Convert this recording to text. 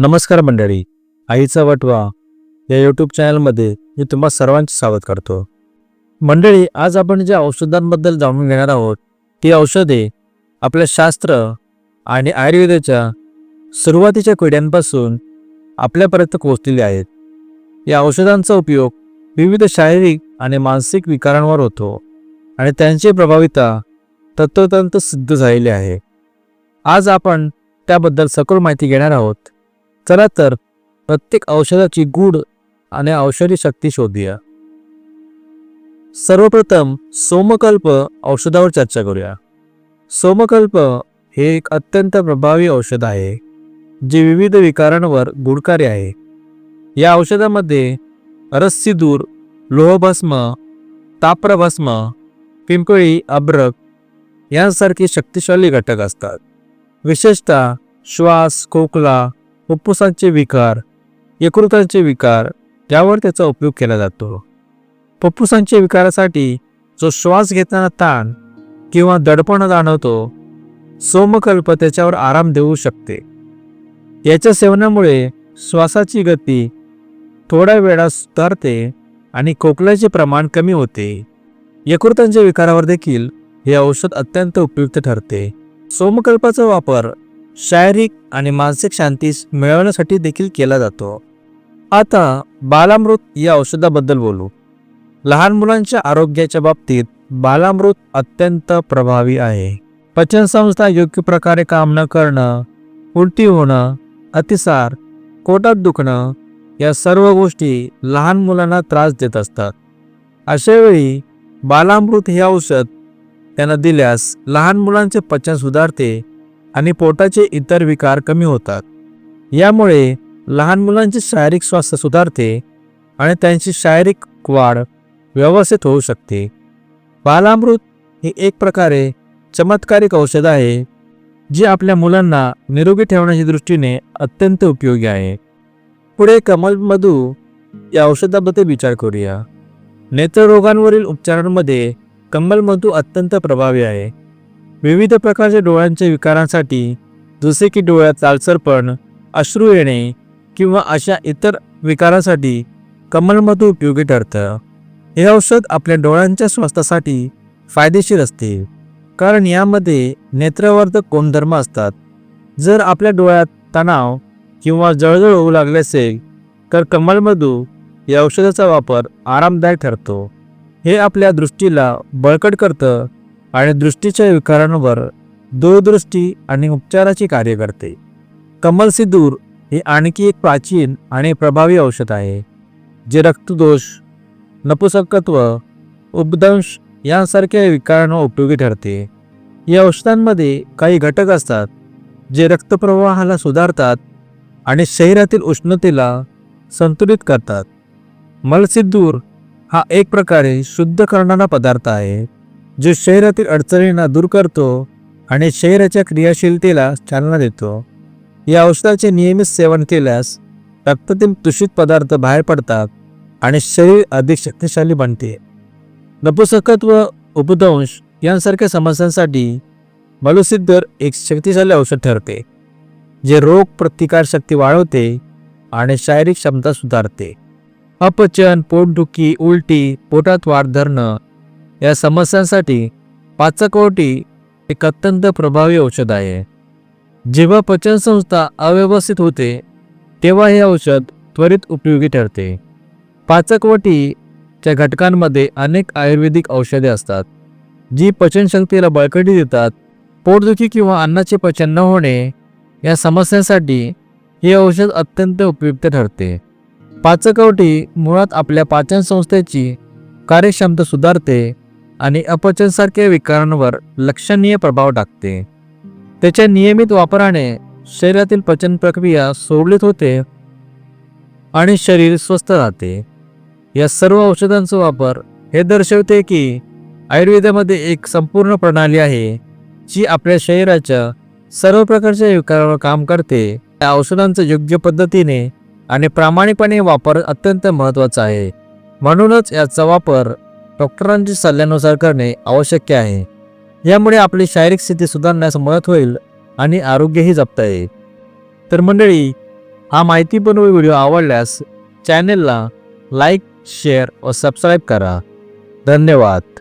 नमस्कार मंडळी आईचा वटवा या यूट्यूब चॅनलमध्ये मी तुम्हा सर्वांचे स्वागत करतो. मंडळी आज आपण ज्या औषधांबद्दल जाणून घेणार आहोत ती औषधे आपल्या शास्त्र आणि आयुर्वेदाच्या सुरुवातीच्या पिढ्यांपासून आपल्यापर्यंत पोहोचलेली आहेत. या औषधांचा उपयोग विविध शारीरिक आणि मानसिक विकारांवर होतो आणि त्यांची प्रभाविता तत्वतंत सिद्ध झालेली आहे. आज आपण त्याबद्दल सखोल माहिती घेणार आहोत. चला तर प्रत्येक औषधाची गूढ आणि औषधी शक्ती शोधूया. सर्वप्रथम सोमकल्प औषधावर चर्चा करूया. सोमकल्प हे एक अत्यंत प्रभावी औषध आहे जे विविध विकारांवर गुणकारी आहे. या औषधामध्ये रस्सीदूर लोहभस्म ताप्रभस्म पिंपळी अब्रक यांसारखे शक्तिशाली घटक असतात. विशेषतः श्वास खोकला फुफ्फुसांचे विकार यकृतांचे विकार यावर त्याचा उपयोग केला जातो. फुफ्फुसांच्या विकारासाठी जो श्वास घेताना ताण किंवा दडपण जाणवतो सोमकल्प त्याच्यावर आराम देऊ शकते. याच्या सेवनामुळे श्वासाची गती थोड्या वेळा सुधारते आणि खोकल्याचे प्रमाण कमी होते. यकृतांच्या विकारावर देखील हे औषध अत्यंत उपयुक्त ठरते. सोमकल्पाचा वापर शारीरिक आणि मानसिक शांतीस मिळवण्यासाठी देखील केला जातो. आता बालामृत या औषधाबद्दल बोलू. लहान मुलांच्या आरोग्याच्या बाबतीत बालामृत अत्यंत प्रभावी आहे. पचनसंस्था योग्य प्रकारे काम न करणं उलटी होणं अतिसार पोटात दुखणं या सर्व गोष्टी लहान मुलांना त्रास देत असतात. अशावेळी बालामृत हे औषध त्यांना दिल्यास लहान मुलांचे पचन सुधारते आणि पोटाचे इतर विकार कमी होतात. यामुळे लहान मुलांचे शारीरिक स्वास्थ्य सुधारते आणि त्यांची शारीरिक वाढ व्यवस्थित होऊ शकते. बालामृत हे एक प्रकारे चमत्कारिक औषध आहे जे आपल्या मुलांना निरोगी ठेवण्याच्या दृष्टीने अत्यंत उपयोगी आहे. पुढे कमलमधू या औषधाबद्दल विचार करूया. नेत्ररोगांवरील उपचारांमध्ये कमलमधू अत्यंत प्रभावी आहे. विविध प्रकारच्या डोळ्यांच्या विकारांसाठी जसे की डोळ्यात लालसरपण अश्रू येणे किंवा अशा इतर विकारांसाठी कमलमधू उपयोगी ठरतं. हे औषध आपल्या डोळ्यांच्या स्वास्थ्यासाठी फायदेशीर असते कारण यामध्ये नेत्रवर्धक गुणधर्म असतात. जर आपल्या डोळ्यात तणाव किंवा जळजळ होऊ लागले असेल तर कमलमधू या औषधाचा वापर आरामदायक ठरतो. हे आपल्या दृष्टीला बळकट करतं आणि दृष्टीच्या विकारांवर दूरदृष्टी आणि उपचाराची कार्य करते. कमल सिंदूर हे आणखी एक प्राचीन आणि प्रभावी औषध आहे जे रक्तदोष नपुसकत्व उपदंश यांसारख्या विकारांवर उपयोगी ठरते. या औषधांमध्ये काही घटक असतात जे रक्तप्रवाहाला सुधारतात आणि शरीरातील उष्णतेला संतुलित करतात. मलसिद्धूर हा एक प्रकारे शुद्ध करणारा पदार्थ आहे. जो शरीरातील अडचणींना दूर करतो आणि शरीराच्या क्रियाशीलतेला चालना देतो. या औषधाचे नियमित सेवन केल्यास रक्तातील दूषित पदार्थ बाहेर पडतात आणि शरीर अधिक शक्तिशाली बनते. नपुसकत्व उपदंश यांसारख्या समस्यांसाठी मलुसिद्धर एक शक्तिशाली औषध ठरते जे रोग प्रतिकारशक्ती वाढवते आणि शारीरिक क्षमता सुधारते. अपचन पोटदुखी उलटी पोटात वाढ धरणं या समस्यांसाठी पाचकवटी एक अत्यंत प्रभावी औषध आहे. जेव्हा पचनसंस्था अव्यवस्थित होते तेव्हा हे औषध त्वरित उपयोगी ठरते. पाचकवटीच्या घटकांमध्ये अनेक आयुर्वेदिक औषधे असतात जी पचनशक्तीला बळकटी देतात. पोटदुखी किंवा अन्नाचे पचन न होणे या समस्यांसाठी हे औषध अत्यंत उपयुक्त ठरते. पाचकवटी मुळात आपल्या पाचनसंस्थेची कार्यक्षमता सुधारते आणि अपचनसारख्या विकारांवर लक्षणीय प्रभाव टाकते. त्याच्या नियमित वापराने शरीरातील पचन प्रक्रिया सुरळीत होते आणि शरीर स्वस्थ राहते. या सर्व औषधांचा वापर हे दर्शवते की आयुर्वेदामध्ये एक संपूर्ण प्रणाली आहे जी आपल्या शरीराच्या सर्व प्रकारच्या विकारावर काम करते. त्या औषधांचा योग्य पद्धतीने आणि प्रामाणिकपणे वापर अत्यंत महत्त्वाचा आहे. म्हणूनच याचा वापर डॉक्टरांच्या सल्ल्यानुसार करणे आवश्यक आहे. यामुळे आपली शारीरिक स्थिती सुधारण्यास मदत होईल आणि आरोग्यही जपता येईल. तर मंडळी हा माहितीपूर्ण व्हिडिओ आवडल्यास चॅनेलला लाईक शेअर व सबस्क्राईब करा. धन्यवाद.